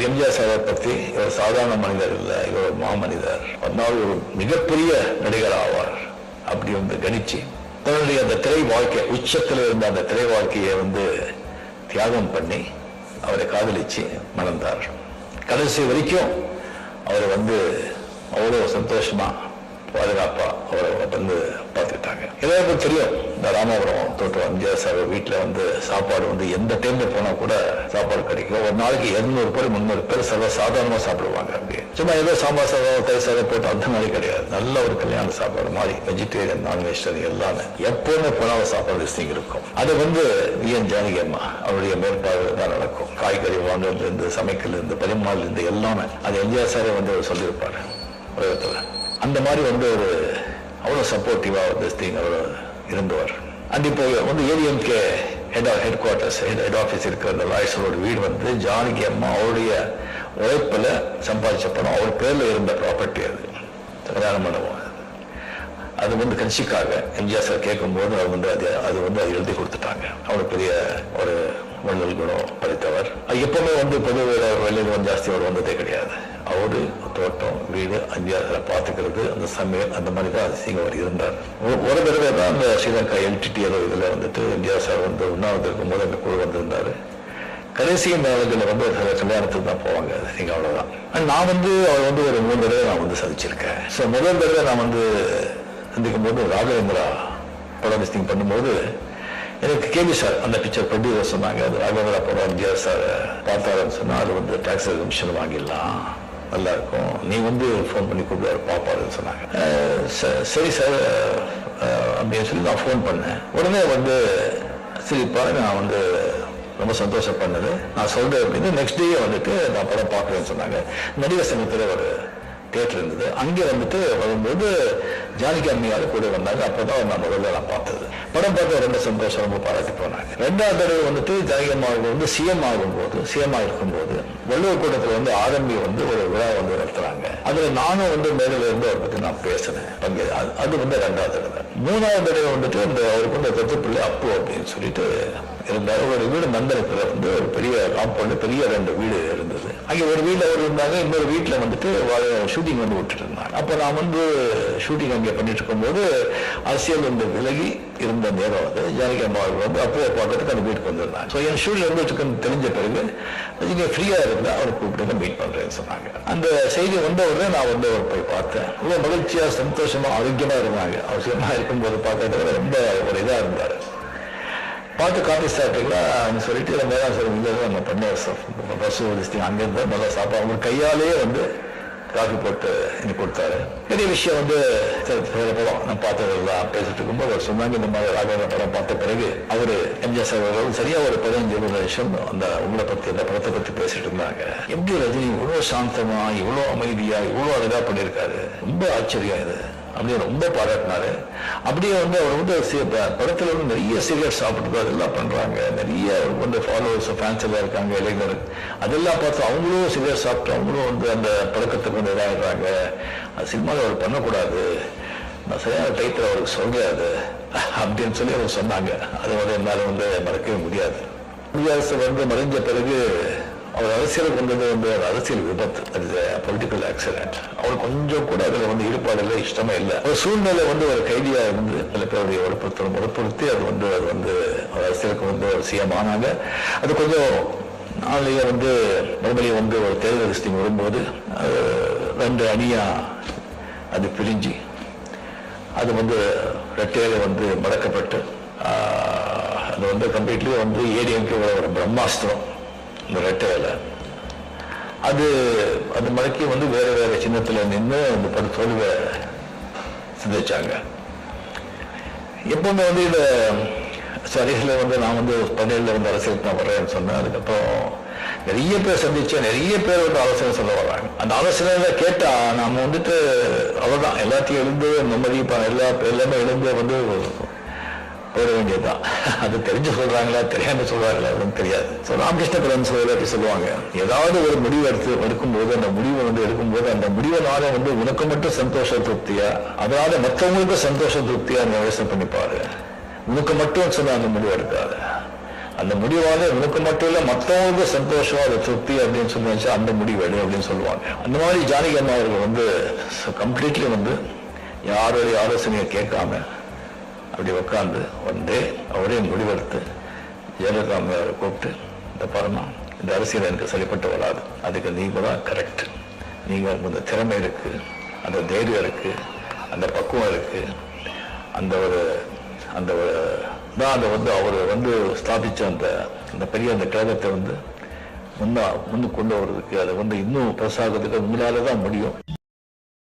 அது எம்ஜிஆர் சாரை பற்றி இவர் சாதாரண மனிதர் இல்லை இவர் மாமனிதர் ஒரு நாள் ஒரு மிகப்பெரிய நடிகர் ஆவார் அப்படி வந்து கணிச்சு. தன்னுடைய அந்த திரை வாழ்க்கை உச்சத்தில் இருந்த அந்த திரை வாழ்க்கையை வந்து தியாகம் பண்ணி அவரை காதலிச்சு மணந்தார். கடைசி வரைக்கும் அவர் வந்து அவ்வளோ சந்தோஷமாக பாதுகாப்பா அவரை வந்து பார்த்துக்கிட்டாங்க. எல்லாருக்கும் தெரியும் இந்த ராமபுரம் தோட்டம் எம்ஜிஆர் சார் வீட்டில் வந்து சாப்பாடு வந்து எந்த டைம்ல போனா கூட சாப்பாடு கிடைக்கும். ஒரு நாளைக்கு இருநூறு பேர் முந்நூறு பேர் சர்வ சாதாரணமாக சாப்பிடுவாங்க அப்படி சும்மா ஏதோ சாம்பார் சாதம் கறி சாதம் போட்டு அந்த மாதிரி கிடையாது. நல்ல ஒரு கல்யாண சாப்பாடு மாதிரி வெஜிடேரியன் நான் வெஜிடேரியன் எல்லாமே எப்பவுமே போனால் சாப்பாடு லிஸ்டிங் இருக்கும். அது வந்து விஎன் ஜானகி அம்மா அவருடைய மேற்பார்வை தான் நடக்கும். காய்கறி வாங்குறதுல இருந்து சமைக்கல இருந்து பரிமாறல இருந்து எல்லாமே. அது எம்ஜிஆர் சாரே வந்து அவர் சொல்லியிருப்பாரு. உலகத்தில். அந்த மாதிரி வந்து ஒரு அவ்வளோ சப்போர்ட்டிவாக வந்து ஸ்திங் அவர் இருந்தவர். அண்ட் இப்போ வந்து ADMK head headquarters head head office இருக்கிற அந்த லாய்ஸரோட வீடு வந்து ஜானகி அம்மா அவருடைய உழைப்பில் சம்பாதிச்ச பணம். அவர் பேரில் இருந்த ப்ராப்பர்ட்டி அது. கல்யாணம் பண்ணுவோம். அது வந்து கட்சிக்காக எம்ஜிஆர் சார் கேட்கும்போது அவர் வந்து அது அது வந்து அது எழுதி கொடுத்துட்டாங்க. அவ்வளோ பெரிய ஒரு வள்ளல் குணம் படித்தவர். அது எப்பவுமே வந்து பொது வெளியில் ஜாஸ்தி அவர் வந்ததே கிடையாது. அவரு தோட்டம் வீடு அஞ்சாறு பார்த்துக்கிறது. அந்த சமையல் அந்த மாதிரி தான் அதிசயம் அவர் இருந்தார். ஒரு- ஒரு தடவை தான் அந்த ஸ்ரீலங்கா எல்டிடி ஏதோ இதில் வந்துட்டு எம்ஜிஆர் சார் வந்து உண்ணாவது இருக்கும்போது அந்த குழு வந்திருந்தார். கடைசி நாளுகளில் வந்து சில கல்யாணத்துக்கு தான் போவாங்க நீங்கள் அவ்வளோதான் நான் வந்து அவர் வந்து ஒரு மூணு தடவை நான் வந்து சந்திச்சிருக்கேன். ஸோ முதல் தடவை நான் வந்து சந்திக்கும் போது ராகவேந்திரா படம் மிஸ்டிங் பண்ணும்போது எனக்கு கேள்வி சார் அந்த பிக்சர் ப்ரொடியூசர் சொன்னாங்க அது ராகவேந்திரா படம் எம்ஜிஆர் சார் பார்த்தாருன்னு சொன்னால் அது வந்து டாக்ஸ் கமிஷன் வாங்கிடலாம். நல்லா இருக்கும் நீ வந்து ஃபோன் பண்ணி கூப்பிடுவார் பாப்பாருன்னு சொன்னாங்க. ச- சரி சார் அப்படின்னு சொல்லி நான் ஃபோன் பண்ணேன். உடனே வந்து சிரிப்பா நான் வந்து ரொம்ப சந்தோஷம் பண்ணது. நான் சொல்றேன் அப்படின்னு நெக்ஸ்ட் டே வந்துட்டு நான் படம் பார்க்குறேன்னு சொன்னாங்க. நடிகர் சங்கத்தில் ஒரு தேட்டர் இருந்தது. அங்கே வந்துட்டு வரும்போது ஜானகி அம்மையார் கூட வந்தாங்க அப்பதான் நான் முதல்ல நான் பார்த்தது. படம் பார்த்து ரொம்ப சந்தோஷம் ரொம்ப பாராட்டி போனாங்க. ரெண்டாவது தடவை வந்துட்டு ஜானகி அம்மாவுக்கு வந்து சிஎம் ஆகும்போது சிஎம் இருக்கும்போது வள்ளுவர் கூட்டத்தில் வந்து ஆரம்பி வந்து ஒரு விழா வந்து நடத்துறாங்க. அதுல நானும் வந்து மேடையில இருந்து அவரை பத்தி நான் பேசினேன். பங்கு அது- வந்து ரெண்டாவது தடவை. மூணாவது தடவை வந்துட்டு இந்த அவருக்கு வந்து தத்து பிள்ளை அப்பு அப்படின்னு சொல்லிட்டு இருந்தார். ஒரு வீடு மந்தனத்துல வந்து ஒரு பெரிய காம்பவுண்ட் பெரிய ரெண்டு வீடு இருந்தது. அங்கே ஒரு வீட்டில் அவர் இருந்தாங்க இன்னொரு வீட்டில் வந்துட்டு ஷூட்டிங் வந்து விட்டுட்டு இருந்தாங்க. அப்போ நான் வந்து ஷூட்டிங் அங்கே பண்ணிட்டு இருக்கும்போது அரசியல் வந்து விலகி இருந்த நேரம் அது. ஜானகி அம்மா அவர்கள் வந்து அப்போ பார்க்கறதுக்கு அந்த வீட்டுக்கு வந்திருந்தாங்க ஸோ என் ஷூட்டிங் வந்து தெரிஞ்ச பிறகு நீங்க ஃப்ரீயாக இருந்தால் அவரை கூப்பிட்டு மீட் பண்ணுறேன்னு சொன்னாங்க. அந்த செய்தி வந்த உடனே நான் வந்து அவர் போய் பார்த்தேன். ரொம்ப மகிழ்ச்சியாக சந்தோஷமா ஆரோக்கியமாக இருந்தாங்க. அவசியமாக இருக்கும்போது பார்க்கறதுக்கு ரொம்ப ஒரு இதாக இருந்தார். பார்த்து காஃபி சாப்பிட்டீங்களா? சொல்லிட்டு நம்ம தான் சார் இல்லை நம்ம பண்ண பஸ் ஒரு அங்கேருந்து நல்லா சாப்பாடு அவங்க கையாலேயே வந்து காஃபி போட்டு எனக்கு கொடுத்தாரு. பெரிய விஷயம் வந்து சில படம் நான் பார்த்ததெல்லாம் பேசிட்டு இருக்கும்போது அவர் சொன்னாங்க இந்த மாதிரி ராகவ படம் பார்த்த பிறகு அவரு எம்ஜிஆர் சார் அவர்கள் சரியா ஒரு பதினஞ்சு இருபது நிமிஷம் அந்த உங்களை பத்தி அந்த படத்தை பத்தி பேசிட்டு இருந்தாங்க. எப்படி ரஜினி இவ்வளோ சாந்தமா இவ்வளோ அமைதியா இவ்வளோ அழகா பண்ணியிருக்காரு. ரொம்ப ஆச்சரியம் இது. அப்படின்னு ரொம்ப பாராட்டினாரு. அப்படியே வந்து அவர் வந்து படத்தில் வந்து நிறைய சிகரெட் சாப்பிட்டு அதெல்லாம் பண்ணுறாங்க நிறைய வந்து ஃபாலோவர்ஸ் ஃபேன்ஸ் எல்லாம் இருக்காங்க இளைஞர். அதெல்லாம் பார்த்து அவங்களும் சிகரெட் சாப்பிட்டு அவங்களும் வந்து அந்த பழக்கத்துக்கு வந்து இதாகிடுறாங்க அந்த சினிமாவில் அவர் பண்ணக்கூடாது. நான் சரியான டைத்தில் அவருக்கு சொல்றேன் அது அப்படின்னு சொல்லி அவர் சொன்னாங்க. அது வந்து என்னால் வந்து மறக்கவே முடியாது. குடியரசு வந்து மறைஞ்ச பிறகு அவர் அரசியலுக்கு வந்தது வந்து ஒரு அரசியல் விபத்து. அது பொலிட்டிக்கல் ஆக்சிடென்ட் அவர் கொஞ்சம் கூட அதில் வந்து ஈடுபாடு இல்லை இஷ்டமே இல்லை. ஒரு சூழ்நிலை வந்து ஒரு கைதியாக இருந்து சில பேருடைய வற்புறுத்தலும் வற்புறுத்தி அது வந்து அது வந்து அரசியலுக்கு வந்து ஒரு சிஎம் ஆனாங்க. அது கொஞ்சம் நாளையே வந்து மறுபடியும் வந்து ஒரு தேர்தல் லிஸ்டிங் வரும்போது அது ரெண்டு அணியாக அது பிரிஞ்சு அது வந்து ரெட்டையில வந்து மடக்கப்பட்டு அது வந்து கம்ப்ளீட்லி வந்து ஏடிஎம்கே ஒரு பிரம்மாஸ்திரம். இந்த ரெட்டையில. அது அது மடக்கி வந்து வேற வேற சின்னத்துல நின்று அந்த படு தோல்வை சிந்திச்சாங்க. எப்பவுமே வந்து இதை சரிகளை வந்து நான் வந்து பள்ளியில் வந்து அரசியலுக்கு நான் வர்றேன்னு சொன்னேன். அதுக்கப்புறம் நிறைய பேர் சந்திச்சேன். நிறைய பேர் வந்து ஆலோசனை சொல்ல வர்றாங்க அந்த ஆலோசனை கேட்டா நாம வந்துட்டு அவ்வளோதான் எல்லாத்தையும் எழுந்து நிம்மதி எல்லா எல்லாமே எழுந்து வந்து போயிட வேண்டியதுதான் அது தெரிஞ்சு சொல்றாங்களா தெரியாம சொல்றாங்களா அப்படின்னு தெரியாது. ஸோ ராமகிருஷ்ண பரமசிவர் அப்படி சொல்லுவாங்க. ஏதாவது ஒரு முடிவு எடுத்து எடுக்கும்போது அந்த முடிவை வந்து எடுக்கும்போது அந்த முடிவனால வந்து உனக்கு மட்டும் சந்தோஷ திருப்தியா? அதனால மற்றவங்களுக்கும் சந்தோஷ திருப்தியா அந்த யோசனை பண்ணிப்பாரு உனக்கு மட்டும் சொன்ன அந்த முடிவு எடுக்காது. அந்த முடிவால உனக்கு மட்டும் இல்ல மற்றவங்களுக்கு சந்தோஷம் அது திருப்தி அப்படின்னு சொல்லி வச்சா அந்த முடிவு எடு அப்படின்னு சொல்லுவாங்க. அந்த மாதிரி ஜானகி அம்மா அவர்கள் வந்து கம்ப்ளீட்லி வந்து யாருடைய ஆலோசனையை கேட்காம அப்படி உட்காந்து ஒன்றே அவரே முடிவெடுத்து ஜெயலலிதா அம்மையாரை கூப்பிட்டு இந்த பரமா இந்த அரசியல் எனக்கு சரிப்பட்டு வராது. அதுக்கு நீங்க தான் கரெக்ட் நீங்கள் அந்த திறமை இருக்கு அந்த தைரியம் இருக்கு அந்த பக்குவம் இருக்கு. அந்த ஒரு அந்த ஒரு தான் அதை வந்து அவர் வந்து ஸ்தாபிச்ச அந்த அந்த பெரிய அந்த கழகத்தை வந்து முன்னா முன்னு கொண்டு வர்றதுக்கு அதை வந்து இன்னும் பெருசாகிறதுக்கு உங்களால தான் முடியும்.